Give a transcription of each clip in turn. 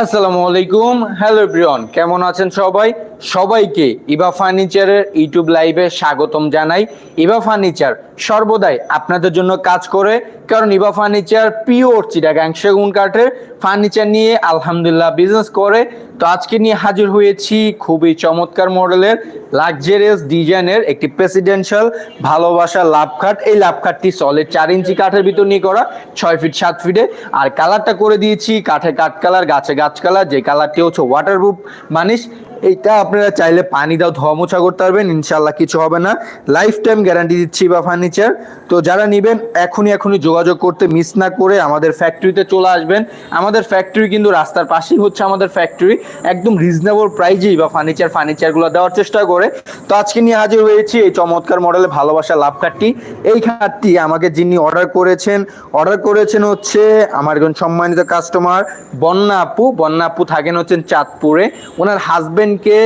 আসসালামু আলাইকুম। Hello Brian কেমন আছেন সবাই? সবাইকে ইবা ফার্নিচারের ইউটিউব লাইভে স্বাগতম জানাই। ইবা ফার্নিচার সর্বদাই আপনাদের জন্য কাজ করে, কারণ ইবা ফার্নিচার পিওর চিটাগাং সেগুন কাঠের ফার্নিচার নিয়ে আলহামদুলিল্লাহ বিজনেস করে। তো আজকে নিয়ে হাজির হয়েছি খুবই চমৎকার মডেলের লাক্সারিয়াস ডিজাইনের একটি প্রেসিডেন্সিয়াল ভালোবাসা লাভ খাট। এই লাভ খাটটি সলিড চার ইঞ্চি কাঠের ভিতর নিয়ে করা, ছয় ফিট সাত ফিটে আর কালারটা করে দিয়েছি, কাঠে কাঠ কালার গাছে গাছ কালার যে কালারটি হচ্ছে ওয়াটারপ্রুফ মানিস এইটা আপনারা চাইলে পানি দাও, ধোয়া মোছা করতে পারবেন ইনশাল্লাহ কিছু হবে না। লাইফ টাইম গ্যারান্টি দিচ্ছি বা ফার্নিচার তো যারা নেবেন, এখনই এখনই যোগাযোগ করতে মিস না করে আমাদের ফ্যাক্টরিতে চলে আসবেন। আমাদের ফ্যাক্টরি কিন্তু রাস্তার পাশেই হচ্ছে আমাদের ফ্যাক্টরি একদম রিজনেবল প্রাইজেই বা ফার্নিচার ফার্নিচারগুলো দেওয়ার চেষ্টা করে। তো আজকে নিয়ে হাজির হয়েছি এই চমৎকার মডেলে ভালোবাসা লাভ কার্ডটি এই খাটটি আমাকে যিনি অর্ডার করেছেন অর্ডার করেছেন হচ্ছে আমার একজন সম্মানিত কাস্টমার বন্যা আপু। বন্যা আপু থাকেন হচ্ছেন চাঁদপুরে। ওনার হাজবেন্ডকে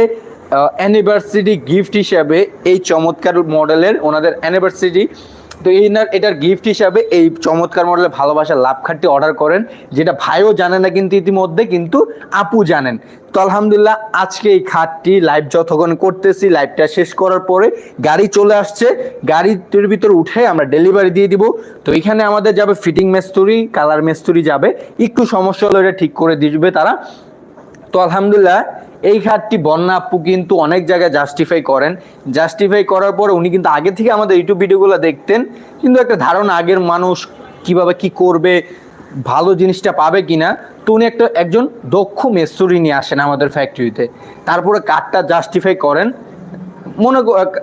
অ্যানিভার্সারি গিফট হিসাবে এই চমৎকার মডেলের ওনাদের অ্যানিভার্সারি তো এই না এটার গিফট হিসাবে এই চমৎকার মডেলের ভালোবাসার লাভ খাটটি অর্ডার করেন, যেটা ভাইও জানে না কিন্তু ইতিমধ্যে, কিন্তু আপু জানেন। তো আলহামদুলিল্লাহ, আজকে এই খাটটি লাইভ যতক্ষণ করতেছি লাইভটা শেষ করার পরে গাড়ি চলে আসছে। গাড়িটির ভিতর উঠে আমরা ডেলিভারি দিয়ে দিব। তো এখানে আমাদের যাবে ফিটিং মেস্তুরি কালার মেস্তুরি যাবে। একটু সমস্যা হলে এটা ঠিক করে দিবে তারা। তো আলহামদুলিল্লাহ এই খাতটি বন্যা আপু কিন্তু অনেক জায়গায় জাস্টিফাই করেন। জাস্টিফাই করার পর উনি কিন্তু আগে থেকে আমাদের ইউটিউব ভিডিওগুলো দেখতেন। কিন্তু একটা ধারণা, আগের মানুষ কীভাবে কি করবে, ভালো জিনিসটা পাবে কিনা, তো উনি একটা, একজন দক্ষ মেসুরি নিয়ে আসেন আমাদের ফ্যাক্টরিতে তারপরে কাঠটা জাস্টিফাই করেন। মনে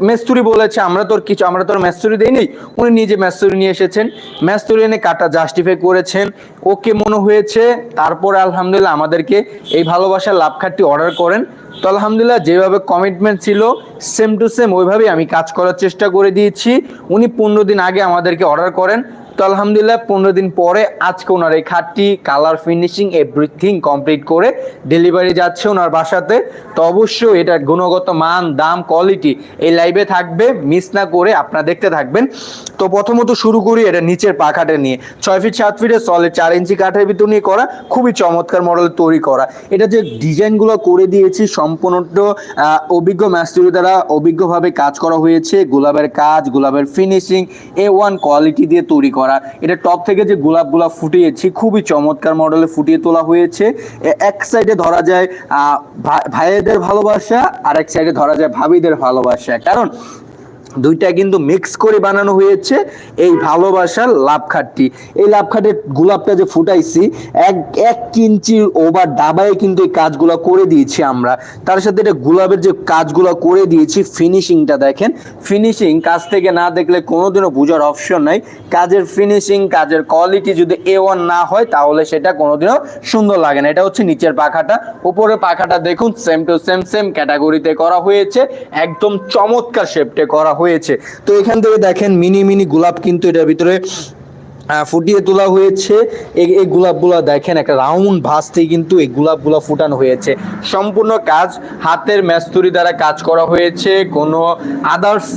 মেস্তুরি বলেছে, আমরা তোর কিছু আমরা তোর মেস্তুরি দেইনি। উনি নিজে মেস্তুরি নিয়ে এসেছেন। মেস্তুরি এনে কাটা জাস্টিফাই করেছেন। ওকে মনে হয়েছে, তারপর আলহামদুলিল্লাহ আমাদেরকে এই ভালোবাসার লাভ খাটটি অর্ডার করেন। তো আলহামদুলিল্লাহ, যেভাবে কমিটমেন্ট ছিল সেম টু সেম ওইভাবেই আমি কাজ করার চেষ্টা করে দিয়েছি। উনি পনেরো দিন আগে আমাদেরকে অর্ডার করেন। তো আলহামদুলিল্লাহ, পনেরো দিন পরে আজকে ওনার এই খাটটি, কালার ফিনিশিং এভরিথিং কমপ্লিট করে ডেলিভারি যাচ্ছে ওনার বাসাতে। তো অবশ্যই এটা গুণগত মান, দাম কোয়ালিটি এই লাইভে থাকবে মিস না করে আপনারা দেখতে থাকবেন। তো প্রথমত শুরু করি এটা নিচের পাখাটা নিয়ে। ছয় ফিট সাত ফিটের সলিড চার ইঞ্চি কাঠের ভিতর নিয়ে করা, খুবই চমৎকার মডেল তৈরি করা। এটা যে ডিজাইনগুলো করে দিয়েছি সম্পূর্ণ অভিজ্ঞ ম্যাস্টুরি দ্বারা অভিজ্ঞভাবে কাজ করা হয়েছে। গোলাপের কাজ, গোলাপের ফিনিশিং এ ওয়ান কোয়ালিটি দিয়ে তৈরি করা। এটা টপ থেকে যে গোলাপগুলা ফুটিয়েছি, খুবই চমৎকার মডেলে ফুটিয়ে তোলা হয়েছে। এক সাইডে ধরা যায় ভাইয়েদের ভালোবাসা আর এক সাইডে ধরা যায় ভাবিদের ভালোবাসা। কারণ দুইটা কিন্তু মিক্স করে বানানো হয়েছে এই ভালোবাসার লাভ খাটটি এই লাভ খাটের গোলাপটা যে ফুটাইছি, এক এক ইঞ্চির ওভার দাবায় কিন্তু এই কাজগুলো করে দিয়েছি আমরা। তার সাথে এটা গোলাপের যে কাজগুলো করে দিয়েছি ফিনিশিংটা দেখেন। ফিনিশিং কাজ থেকে না দেখলে কোনোদিনও বোঝার অপশন নাই। কাজের ফিনিশিং কাজের কোয়ালিটি যদি এ ওয়ান না হয়, তাহলে সেটা কোনোদিনও সুন্দর লাগে না। এটা হচ্ছে নিচের পাখাটা। উপরের পাখাটা দেখুন সেম টু সেম সেম ক্যাটাগরিতে করা হয়েছে। একদম চমৎকার শেপটে করা হয়েছে। তো এখান থেকে দেখেন মিনি মিনি গোলাপ কিন্তু এটার ভিতরে ফুটিয়ে তোলা হয়েছে। এই গোলাপগুলো দেখেন একটা রাউন্ড ভাসতেই কিন্তু এই গোলাপগুলো ফুটানো হয়েছে। সম্পূর্ণ কাজ হাতের মেস্তুরি দ্বারা কাজ করা হয়েছে। কোনো আদার্স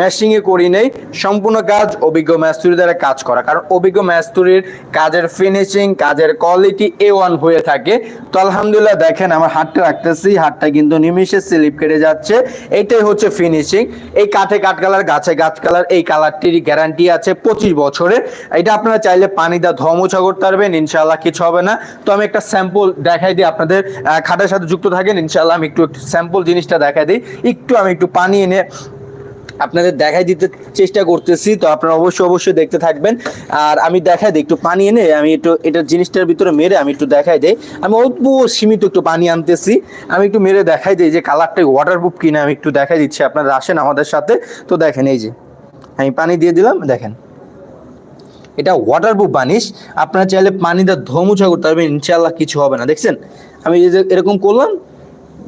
মেশিংয়ে করি নেই, সম্পূর্ণ কাজ অভিজ্ঞ মেস্তুরি দ্বারা কাজ করা। কারণ অভিজ্ঞ মেস্তুরির কাজের ফিনিশিং কাজের কোয়ালিটি এ ওয়ান হয়ে থাকে। তো আলহামদুলিল্লাহ দেখেন, আমার হাতটা রাখতেছি, হাতটা কিন্তু নিমিষে স্লিপ কেটে যাচ্ছে। এটাই হচ্ছে ফিনিশিং এই কাঠে কাঠ কালার, গাছে গাছ কালার, এই কালারটির গ্যারান্টি আছে পঁচিশ বছরের। এটা আপনারা চাইলে পানি দা ধমোছা করতে পারবেন ইনশাল্লাহ কিছু হবে না। তো আমি একটা স্যাম্পল দেখাই দিই আপনাদের। খাটের সাথে যুক্ত থাকেন ইনশাল্লাহ আমি একটু একটু স্যাম্পল জিনিসটা দেখাই দিই। একটু আমি একটু পানি এনে আপনাদের দেখাই দিতে চেষ্টা করতেছি, তো আপনারা অবশ্যই অবশ্যই দেখতে থাকবেন। আর আমি দেখাই দিই, একটু পানি এনে আমি একটু এটা জিনিসটার ভিতরে মেরে আমি একটু দেখাই দিই। আমি অল্প সীমিত একটু পানি আনতেছি, আমি একটু মেরে দেখাই দিই যে কালারটা ওয়াটারপ্রুফ কিনা, আমি একটু দেখাই দিচ্ছি, আপনারা আসেন আমাদের সাথে। তো দেখেন এই যে, আমি পানি দিয়ে দিলাম, দেখেন। এটা ওয়াটারপ্রুফ বানিশ, আপনারা চাইলে পানিটা ধমুচা করতে পারবেন ইনশাল্লাহ কিছু হবে না, দেখছেন? আমি যে এরকম করলাম,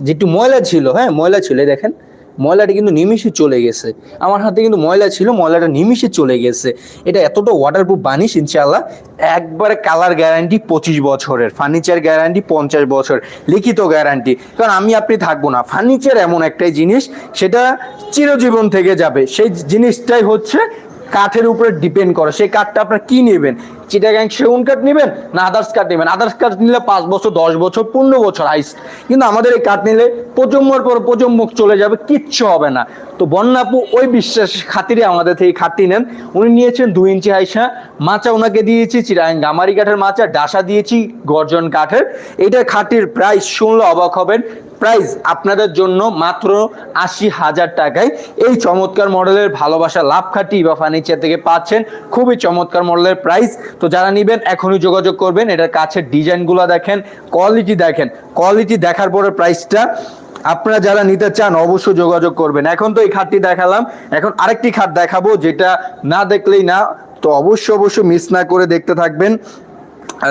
যে একটু ময়লা ছিল হ্যাঁ ময়লা ছিল দেখেন। ময়লাটা কিন্তু নিমিষে চলে গেছে। আমার হাতে কিন্তু ময়লা ছিল, ময়লাটা নিমিষে চলে গেছে। এটা এতটা ওয়াটারপ্রুফ বানিশ ইনশাল্লাহ একবারে কালার গ্যারান্টি পঁচিশ বছরের ফার্নিচার গ্যারান্টি পঞ্চাশ বছর, লিখিত গ্যারান্টি কারণ আমি, আপনি থাকব না। ফার্নিচার এমন একটাই জিনিস, সেটা চিরজীবন থেকে যাবে। সেই জিনিসটাই হচ্ছে কাঠের উপরে ডিপেন্ড করে। সেই কাঠটা আপনার কি নেবেন? চিটাগাং সেগুন কাঠ নেবেন না আদার্স কাঠ নেবেন? আদার্স কাঠ নিলে পাঁচ বছর, দশ বছর, পনেরো বছর হাইস কিন্তু আমাদের এই কাঠ নিলে প্রজন্মর পর প্রজন্ম চলে যাবে, কিচ্ছু হবে না। তো বন্যাপু ওই বিশ্বাস খাতিরে আমাদের থেকে খাটটি নেন। উনি নিয়েছেন দুই ইঞ্চি হাইসা মাচা ওনাকে দিয়েছি চিরাং গামারি কাঠের মাচা, ডাসা দিয়েছি, গর্জন কাঠের। এইটার খাটির প্রাইস শুনলে অবাক হবেন। প্রাইস আপনাদের জন্য মাত্র আশি হাজার টাকায়। এই চমৎকার মডেলের ভালোবাসা লাভ খাটি বা ফার্নিচার থেকে পাচ্ছেন। খুবই চমৎকার মডেলের প্রাইস। তো যারা নেবেন, এখনই যোগাযোগ করবেন। এটার কাছের ডিজাইনগুলো দেখেন, কোয়ালিটি দেখেন। কোয়ালিটি দেখার পরে প্রাইসটা আপনারা যারা নিতে চান, অবশ্যই যোগাযোগ করবেন। এখন তো এই খাটটি দেখালাম। এখন আরেকটি খাট দেখাবো, যেটা না দেখলেই না, তো অবশ্যই অবশ্যই মিস না করে দেখতে থাকবেন।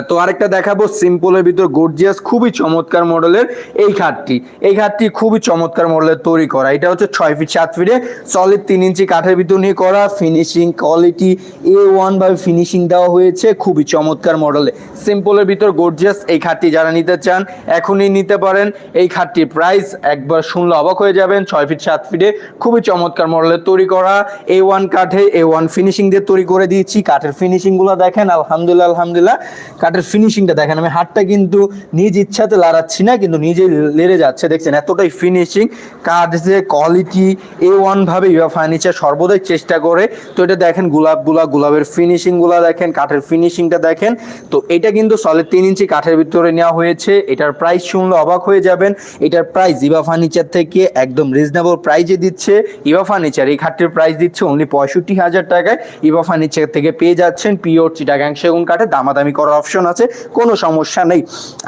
তো আরেকটা দেখাবো সিম্পলের ভিতর গর্জিয়াস খুবই চমৎকার মডেলের এই খাটটি। এই খাটটি খুবই চমৎকার মডেলের তৈরি করা। এটা হচ্ছে ছয় ফিট, সাত ফিটে সলিড তিন ইঞ্চি কাঠের ভিতর নিয়ে করা। ফিনিশিং কোয়ালিটি এ ওয়ান ভাবে ফিনিশিং দেওয়া হয়েছে, খুবই চমৎকার মডেলে। সিম্পলের ভিতর গর্জিয়াস এই খাটটি যারা নিতে চান, এখনই নিতে পারেন। এই খাটটির প্রাইস একবার শুনলে অবাক হয়ে যাবেন, ছয় ফিট, সাত ফিটে খুবই চমৎকার মডেলের তৈরি করা। এ ওয়ান কাঠে এ ওয়ান ফিনিশিং দিয়ে তৈরি করে দিয়েছি। কাঠের ফিনিশিংগুলো দেখেন, আলহামদুলিল্লাহ আলহামদুলিল্লাহ। কাঠের ফিনিশিংটা দেখেন, আমি হাতটা কিন্তু নিজ ইচ্ছাতে লাড়াচ্ছি না, কিন্তু নিজেই লেড়ে যাচ্ছে, দেখছেন, এতটাই ফিনিশিং কাঠ যে কোয়ালিটি এ ওয়ান ভাবে ইয়া ফার্নিচার সর্বদাই চেষ্টা করে। তো এটা দেখেন, গোলাপগুলা, গোলাপের ফিনিশিংগুলা দেখেন, কাঠের ফিনিশিংটা দেখেন। তো এটা কিন্তু সলিড তিন ইঞ্চি কাঠের ভিতরে নেওয়া হয়েছে, এটার প্রাইস শুনলে অবাক হয়ে যাবেন। এটার প্রাইস ইভা ফার্নিচার থেকে একদম রিজনেবল প্রাইজে দিচ্ছে ইভা ফার্নিচার এই খাটটির প্রাইস দিচ্ছে অনলি পঁয়ষট্টি হাজার টাকায়। ইভা ফার্নিচার থেকে পেয়ে যাচ্ছেন পিওর চিটাগাং সেগুন কাঠে দামাদামি করার অপশন আছে, কোনো সমস্যা নেই।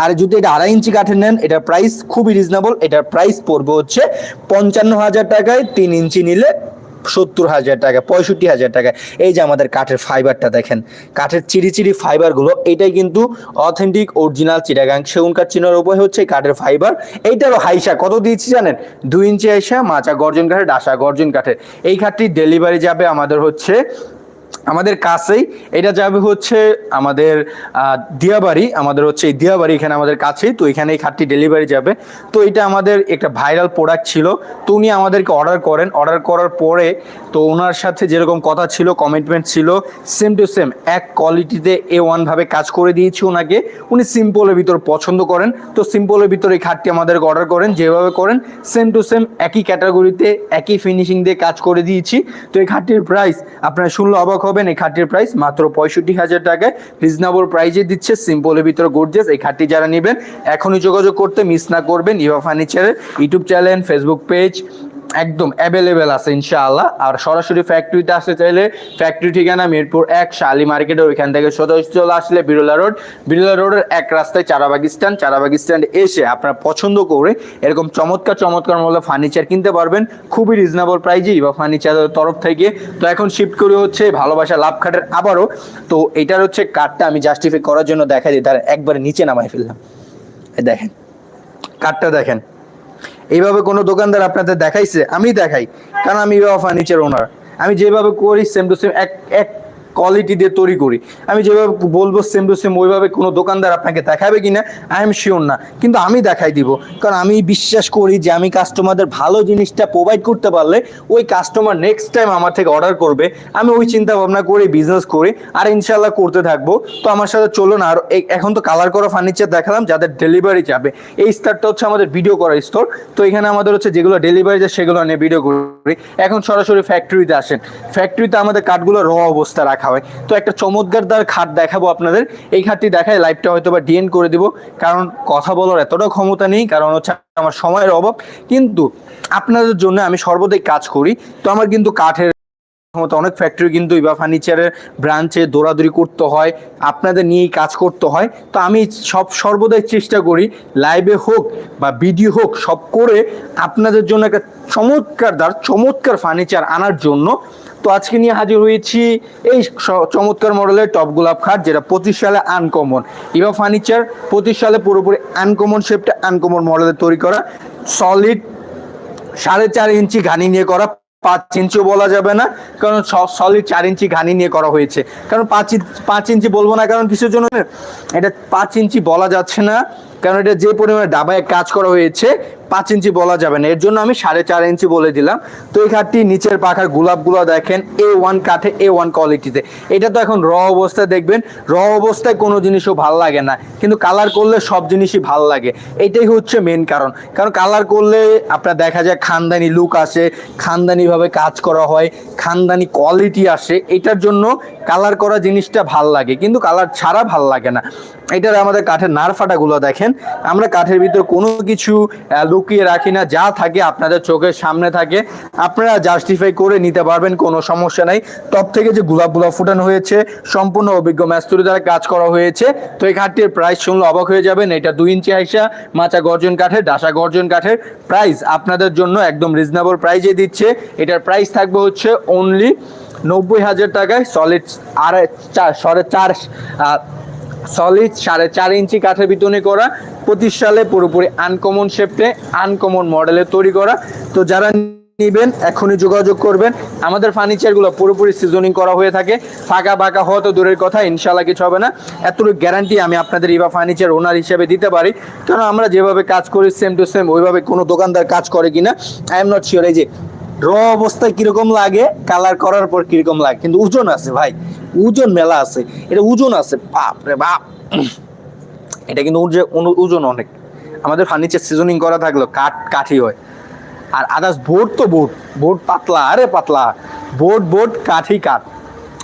আর যদি এটা আড়াই ইঞ্চি কাঠের নেন, এটার প্রাইস খুবই রিজনেবল এটার প্রাইস পড়বে হচ্ছে পঞ্চান্ন হাজার টাকায়, তিন ইঞ্চি নিলে সত্তর হাজার টাকা, পঁয়ষট্টি হাজার টাকা। এই যে আমাদের কাঠের ফাইবারটা দেখেন, কাঠের চিরি চিরি ফাইবারগুলো এটাই কিন্তু অথেন্টিক অরিজিনাল চিটাগাং সেগুন কাঠ চিনার উপরে হচ্ছে কাঠের ফাইবার এইটারও হাইসা কত দিয়েছি জানেন? দুই ইঞ্চি হাইসা মাচা গর্জন কাঠের, ডাসা গর্জন কাঠের। এই খাটটির ডেলিভারি যাবে আমাদের হচ্ছে আমাদের কাছেই, এটা যাবে হচ্ছে আমাদের দিয়াবাড়ি, আমাদের হচ্ছে এই দিয়াবাড়ি এখানে আমাদের কাছেই, তো এখানে এই খাটটি ডেলিভারি যাবে। তো এটা আমাদের একটা ভাইরাল প্রোডাক্ট ছিল, তো উনি আমাদেরকে অর্ডার করেন। অর্ডার করার পরে, তো ওনার সাথে যেরকম কথা ছিল কমিটমেন্ট ছিল সেম টু সেম এক কোয়ালিটিতে এ ওয়ানভাবে কাজ করে দিয়েছি ওনাকে। উনি সিম্পলের ভিতর পছন্দ করেন, তো সিম্পলের ভিতর এই খাটটি আমাদেরকে অর্ডার করেন, যেভাবে করেন সেম টু সেম একই ক্যাটাগরিতে একই ফিনিশিং দিয়ে কাজ করে দিয়েছি। তো এই খাটটির প্রাইস আপনারা শুনলে অবাক হবেন। এই খাটটির প্রাইস মাত্র পঁয়ষট্টি হাজার টাকায়। রিজনেবল প্রাইজে দিচ্ছে। সিম্পলের ভিতরে গোর্জেস এই খাটটি যারা নেবেন, এখনই যোগাযোগ করতে মিস না করবেন। ইভা ফার্নিচারের ইউটিউব চ্যানেল ফেসবুক পেজ একদম অ্যাভেলেবেল আছে, ইনশাআল্লাহ। আর সরাসরি ফ্যাক্টরিতে আসতে চাইলে ফ্যাক্টরি ঠিকানা মিরপুর এক শালি মার্কেটের ওইখান থেকে সোজা চলে আসলে বিরলা রোড। বিরলা রোডের এক রাস্তায় চারাবাগ স্ট্যান্ড চারাবাগ স্ট্যান্ড এসে আপনারা পছন্দ করে এরকম চমৎকার চমৎকার মূল্যে ফার্নিচার কিনতে পারবেন। খুবই রিজনেবল প্রাইজেই বা ফার্নিচারের তরফ থেকে। তো এখন শিফট করে হচ্ছে ভালোবাসা লাভ খাটের আবারও। তো এটার হচ্ছে কার্ডটা আমি জাস্টিফাই করার জন্য দেখা দিই। তার একবারে নিচে নামাই ফেললাম। দেখেন কার্ডটা দেখেন। এইভাবে কোনো দোকানদার আপনাদের দেখাইছে? আমি দেখাই, কারণ আমি ফার্নিচার ওনার আমি যেভাবে করি সেম টু সেম এক এক কোয়ালিটি দিয়ে তৈরি করি। আমি যেভাবে বলব সেম টু সেম ওইভাবে কোনো দোকানদার আপনাকে দেখাবে কিনা আই এম শিওর না। কিন্তু আমি দেখাই দিব। কারণ আমি বিশ্বাস করি যে আমি কাস্টমারদের ভালো জিনিসটা প্রোভাইড করতে পারলে ওই কাস্টমার নেক্সট টাইম আমার থেকে অর্ডার করবে। আমি ওই চিন্তা ভাবনা করে বিজনেস করি আর ইনশাল্লাহ করতে থাকব। তো আমার সাথে চলুন আর এখন তো কালার করা ফার্নিচার দেখালাম, যাদের ডেলিভারি যাবে। এই স্তরটা হচ্ছে আমাদের ভিডিও করা স্তর তো এখানে আমাদের হচ্ছে যেগুলো ডেলিভারি যায় সেগুলো নিয়ে ভিডিও করি। এখন সরাসরি ফ্যাক্টরিতে আসেন। ফ্যাক্টরিতে আমাদের কাঠগুলো র অবস্থা রাখা হয় তো একটা চমৎকারদার খাট দেখাবো আপনাদের। এই খাটটি দেখায় লাইভটা হয়তো বা ডিএন করে দিব, কারণ কথা বলার এতটা ক্ষমতা নেই, কারণ হচ্ছে আমার সময়ের অভাব। কিন্তু আপনাদের জন্য আমি সর্বদাই কাজ করি, তো আমার কিন্তু কাঠের মতো অনেক ফ্যাক্টরি কিন্তু ইবা ফার্নিচারের ব্রাঞ্চে দৌড়াদৌড়ি করতে হয়, আপনাদের নিয়েই কাজ করতে হয়। তো আমি সব সর্বদাই চেষ্টা করি লাইভে হোক বা ভিডিও হোক, সব করে আপনাদের জন্য একটা চমৎকারদার চমৎকার ফার্নিচার আনার জন্য। তো আজকে নিয়ে হাজির হয়েছি এই চমৎকার মডেলের টপ গোলাপ খাট, যেটা পঁচিশ সালে আনকমন ইভা ফার্নিচার পঁচিশ সালে পুরোপুরি আনকমন শেপটা আনকমন মডেলের তৈরি করা সলিড সাড়ে চার ইঞ্চি ঘানি নিয়ে করা পাঁচ ইঞ্চিও বলা যাবে না, কারণ সলিড চার ইঞ্চি ঘানি নিয়ে করা হয়েছে। কারণ পাঁচ পাঁচ ইঞ্চি বলব না, কারণ কিসের জন্য এটা পাঁচ ইঞ্চি বলা যাচ্ছে না, কারণ এটা যে পরিমাণে ডাবায় কাজ করা হয়েছে পাঁচ ইঞ্চি বলা যাবে না। এর জন্য আমি সাড়ে চার ইঞ্চি বলে দিলাম। তো এই খাটটি নিচের পাখার গোলাপগুলো দেখেন এ ওয়ান কাঠে এ ওয়ান কোয়ালিটিতে এটা তো এখন র অবস্থায় দেখবেন র অবস্থায় কোনো জিনিসও ভালো লাগে না। কিন্তু কালার করলে সব জিনিসই ভালো লাগে। এটাই হচ্ছে মেন কারণ। কারণ কালার করলে আপনার দেখা যায় খানদানি লুক আসে, খানদানিভাবে কাজ করা হয়, খানদানি কোয়ালিটি আসে। এটার জন্য কালার করা জিনিসটা ভালো লাগে, কিন্তু কালার ছাড়া ভালো লাগে না। এটার আমাদের কাঠের নারফাটাগুলো দেখেন। আমরা কাঠের ভিতর কোনো কিছু লুকিয়ে রাখি না, যা থাকে আপনাদের চোখের সামনে থাকে। আপনারা জাস্টিফাই করে নিতে পারবেন, কোনো সমস্যা নাই। টপ থেকে যে গোলাপগুলো ফুটানো হয়েছে, সম্পূর্ণ অভিজ্ঞ ম্যাস্তুরি দ্বারা কাজ করা হয়েছে। তো এই কাঠটির প্রাইস শুনলে অবাক হয়ে যাবেন, এটা দুই ইঞ্চি আইসা মাচা গর্জন কাঠের, ডাসা গর্জন কাঠের। প্রাইস আপনাদের জন্য একদম রিজনেবল প্রাইজে দিচ্ছে। এটার প্রাইস থাকবে হচ্ছে অনলি নব্বই হাজার টাকায় সলিড আড়াই চার সাড়ে চার সলিড সাড়ে চার ইঞ্চি কাঠের বিতনে করা, পঁচিশ সালে পুরোপুরি আনকমন শেপটে আনকমন মডেলে তৈরি করা। তো যারা নিবেন, এখনই যোগাযোগ করবেন। আমাদের ফার্নিচারগুলো পুরোপুরি সিজনিং করা হয়ে থাকে। ফাঁকা বাঁকা হওয়া তো দূরের কথা ইনশাল্লাহ কিছু হবে না। এতটুকু গ্যারান্টি আমি আপনাদের ইভা ফার্নিচার ওনার হিসেবে দিতে পারি। কারণ আমরা যেভাবে কাজ করি সেম টু সেম ওইভাবে কোনো দোকানদার কাজ করে কিনা আই এম নট শিওর এই যে র অবস্থায় কীরকম লাগে কালার করার পর কীরকম লাগে? কিন্তু ওজন আছে ভাই, ওজন মেলা আছে। এটা ওজন আছে, বাপ রে বাপ। এটা কিন্তু ওজন অনেক। আমাদের ফার্নিচার সিজনিং করা থাকল, কাঠ, কাঠি হয়। আর আদার্স বোর্ড তো বোর্ড বোর্ড পাতলা, আরে পাতলা। বোর্ড বোর্ড কাঠি, কাঠ।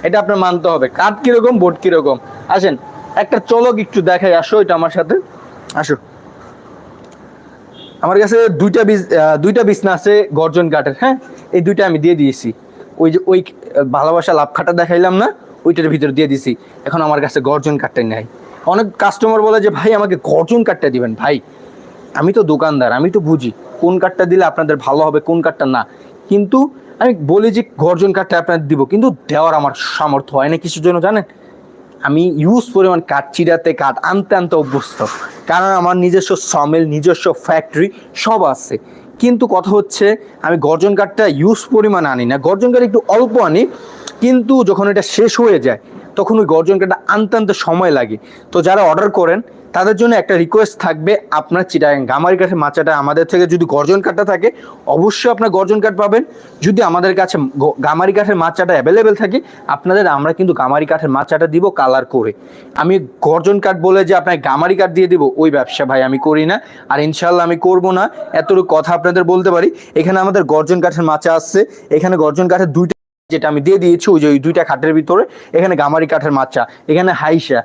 এটা আপনার মানতে হবে। কাঠ কীরকম বোর্ড কীরকম। আসেন, একটা চলক একটু দেখাই, আসো এটা আমার সাথে। আসো। আমার কাছে দুইটা বিজ দুইটা বিছনা আছে গর্জন কাঠের হ্যাঁ? এই দুইটা আমি দিয়ে দিয়েছি। ওই যে, ওই ভালোবাসা লাভ খাটা দেখাইলাম না, ওইটার ভিতর দিয়ে দিছি এখন আমার কাছে গর্জন কাঠটাই নাই। অনেক কাস্টমার বলে যে, ভাই, আমাকে গর্জন কাঠটা দিবেন, ভাই। আমি তো দোকানদার, আমি তো বুঝি কোন কাঠটা দিলে আপনাদের ভালো হবে, কোন কাঠটা না। কিন্তু আমি বলি যে, গর্জন কাঠটা আপনাদের দিব। কিন্তু দেওয়ার আমার সামর্থ্য হয় না, কিছুর জন্য জানেন? আমি ইউজ পরিমাণ কাঠ চিরাতে কাঠ আনতে আনতে অভ্যস্ত। কারণ আমার নিজস্ব সমেল নিজস্ব ফ্যাক্টরি সব আছে। কিন্তু কথা হচ্ছে, আমি গর্জন কাঠটা ইউজ পরিমাণ আনি না। গর্জন কাঠ একটু অল্প আনি, কিন্তু যখন এটা শেষ হয়ে যায় তখন ওই গর্জন কাঠটা আনতে আনতে সময় লাগে। তো যারা অর্ডার করেন, তাদের জন্য একটা রিকোয়েস্ট থাকবে আপনার চিটাগাং গামারি কাঠের মাচাটা। আমাদের থেকে যদি গর্জন কাঠটা থাকে, অবশ্যই আপনার গর্জন কাঠ পাবেন। যদি আমাদের কাছে গামারি কাঠের মাচাটা অ্যাভেলেবেল থাকে, আপনাদের আমরা কিন্তু গামারি কাঠের মাচাটা দিব কালার করে। আমি গর্জন কাঠ বলে যে আপনার গামারি কাঠ দিয়ে দিব, ওই ব্যবসা ভাই আমি করি না। আর ইনশাল্লাহ আমি করব না। এতটুকু কথা আপনাদের বলতে পারি। এখানে আমাদের গর্জন কাঠের মাচা আসছে। এখানে গর্জন কাঠের দুইটা যেটা আমি দিয়ে দিয়েছি, ওই যে ওই দুইটা খাটের ভিতরে, এখানে গামারি কাঠের মাচা, এখানে হাইসা।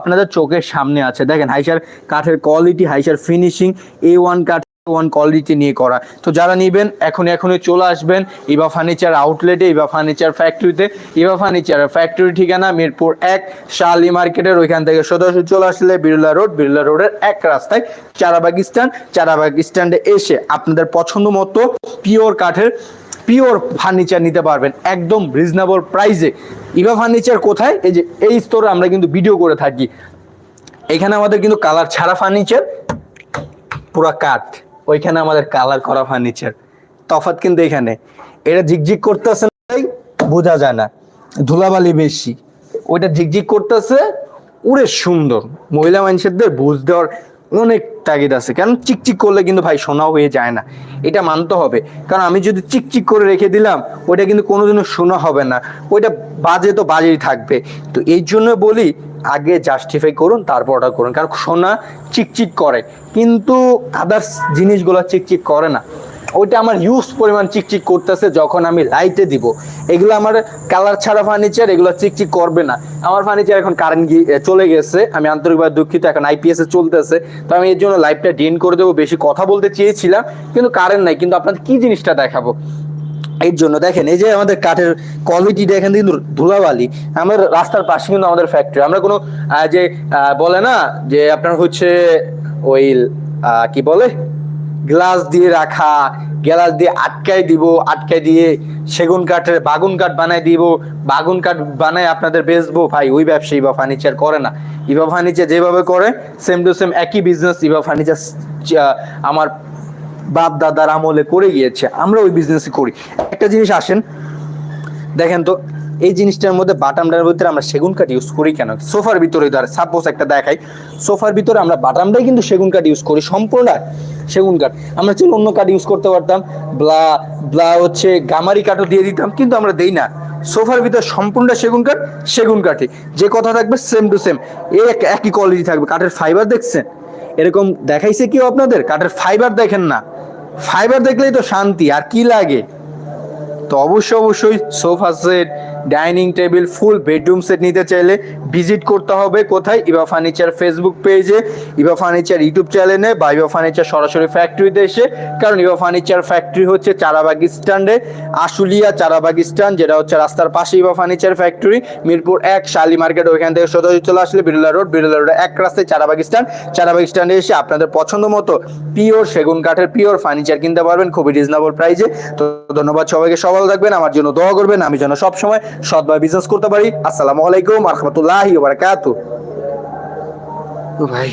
আপনাদের চোখের সামনে আছে। দেখেন, হাইসার কাঠের কোয়ালিটি হাইসার ফিনিশিং এ ওয়ান কাঠ ওয়ান কোয়ালিটি নিয়ে করা। তো যারা নেবেন এখন এখনই চলে আসবেন ইবা ফার্নিচার আউটলেটে ইবা ফার্নিচার ফ্যাক্টরিতে ইবা ফার্নিচার ফ্যাক্টরি ঠিকানা মিরপুর এক, শালি মার্কেটের ওইখান থেকে সদস্য চলে আসলে বিরলা রোড, বিরলা রোডের এক রাস্তায় চারাবাগ স্ট্যান্ড চারাবাগ স্ট্যান্ডে এসে আপনাদের পছন্দ মতো পিওর কাঠের পিওর ফার্নিচার নিতে পারবেন, একদম রিজনেবল প্রাইসে ইভা ফার্নিচার কোথায়? এই যে, এই স্তরে আমরা কিন্তু ভিডিও করে থাকি। এখানে আমাদের কিন্তু কালার ছাড়া ফার্নিচার, পুরা কাঠ। ওইখানে আমাদের কালার করা ফার্নিচার। তফাৎ কিন্তু এখানে। এটা ঝিকঝিক করতেছে বোঝা যায় না। ধুলাবালি বেশি। ওইটা ঝিকঝিক করতেছে, উড়ে সুন্দর। মহিলা মানুষদের বুঝ দেওয়ার অনেক তাগিদ আছে। কারণ চিকচিক করলে কিন্তু ভাই সোনা হয়ে যায় না। এটা মানতে হবে। কারণ আমি যদি চিকচিক করে রেখে দিলাম, ওইটা কিন্তু কোনোদিনও সোনা হবে না। ওইটা বাজে তো বাজেই থাকবে। তো এই জন্য বলি, আগে জাস্টিফাই করুন, তারপর অর্ডার করুন। কারণ সোনা চিকচিক করে। কিন্তু আদার্স জিনিসগুলো চিকচিক করে না। ওইটা আমার ইউজ পরিমাণ চিকচিক করতেছে যখন আমি লাইটে দিব। এগুলো আমার কালার ছাড়া ফার্নিচার এগুলো চিকচিক করবে না। আমার ফার্নিচার এখন কারেন্ট গিয়ে চলে গেছে। আমি আন্তরিকভাবে দুঃখিত, এখন আইপিএস চলতেছে। তো আমি এর জন্য লাইভটা ডিন করে দেবো, বেশি কথা বলতে চেয়েছিলাম, কিন্তু কারেন্ট নাই। কিন্তু আপনাদের কি জিনিসটা দেখাবো? এর জন্য দেখেন, এই যে আমাদের কাঠের কোয়ালিটি দেখেন কিন্তু ধুলাবালি। আমাদের রাস্তার পাশে কিন্তু আমাদের ফ্যাক্টরি আমরা কোনো যে বলে না, যে আপনার হচ্ছে ওই কি বলে? গ্লাস দিয়ে রাখা, গ্লাস দিয়ে আটকায় দিব আটকায় দিয়ে সেগুন কাঠের বাগুন কাঠ বানায় দিব। বাগুন কাঠ বানাই আপনাদের বেচবো। ভাই, ওই ব্যবসা ইবা ফার্নিচার করে না। ইবা ফার্নিচার যেভাবে করে সেম টু সেম একই বিজনেস ইবা ফার্নিচার আমার বাপ দাদার আমলে করে গিয়েছে। আমরা ওই বিজনেসই করি। একটা জিনিস আসেন, দেখেন তো এই জিনিসটার মধ্যে বাটামটার ভিতরে আমরা সেগুন কাঠ ইউজ করি কেন? সোফার ভিতরে ধর সাপোজ একটা দেখাই। সোফার ভিতরে আমরা বাটামটাই কিন্তু সেগুন কাঠ ইউজ করি, সম্পূর্ণ সেগুন কাঠ। আমরা চাইলে অন্য কাঠ ইউজ করতে পারতাম। ব্লা ব্লা হচ্ছে গামারি কাঠও দিয়ে দিতাম, কিন্তু আমরা দেই না। সোফার ভিতরে সম্পূর্ণ সেগুন কাঠ, সেগুন কাঠে যে কথা থাকবে সেম টু সেম এক, একই কোয়ালিটি থাকবে। কাঠের ফাইবার দেখছেন? এরকম দেখাইছে কেউ আপনাদের? কাঠের ফাইবার দেখেন না। ফাইবার দেখলেই তো শান্তি, আর কি লাগে? তো অবশ্যই অবশ্যই sofa set dining table, full bedroom set নিতে চাইলে ভিজিট করতে হবে কোথায়? ইভা ফার্নিচার ফেসবুক পেজে, ইভা ফার্নিচার ইউটিউব চ্যানেলে বা ইভা ফার্নিচার সরাসরি ফ্যাক্টরিতে এসে, কারণ ইভা ফার্নিচার ফ্যাক্টরি হচ্ছে চারাবাগি স্ট্যান্ডে, আশুলিয়া চারাবাগ স্ট্যান্ড, যেটা হচ্ছে রাস্তার পাশে ইভা ফার্নিচার ফ্যাক্টরি, মিরপুর এক, শালি মার্কেট ওইখান থেকে সোজাসুজি চলে আসলে বিরলা রোড বিরলা রোড এক রাস্তায় চারাবাগ স্ট্যান্ড, চারাবাগ স্ট্যান্ডে এসে আপনাদের পছন্দ মতো পিওর সেগুন কাঠের পিওর ফার্নিচার কিনতে পারবেন খুবই রিজনেবল প্রাইজে তো ধন্যবাদ সবাইকে, সবাই থাকবেন, আমার জন্য দোয়া করবেন, আমি যেন সবসময় সৎভাবে বিজনেস করতে পারি। আসসালামু আলাইকুম আহমতুল্লাহ বারাকাতু ভাই।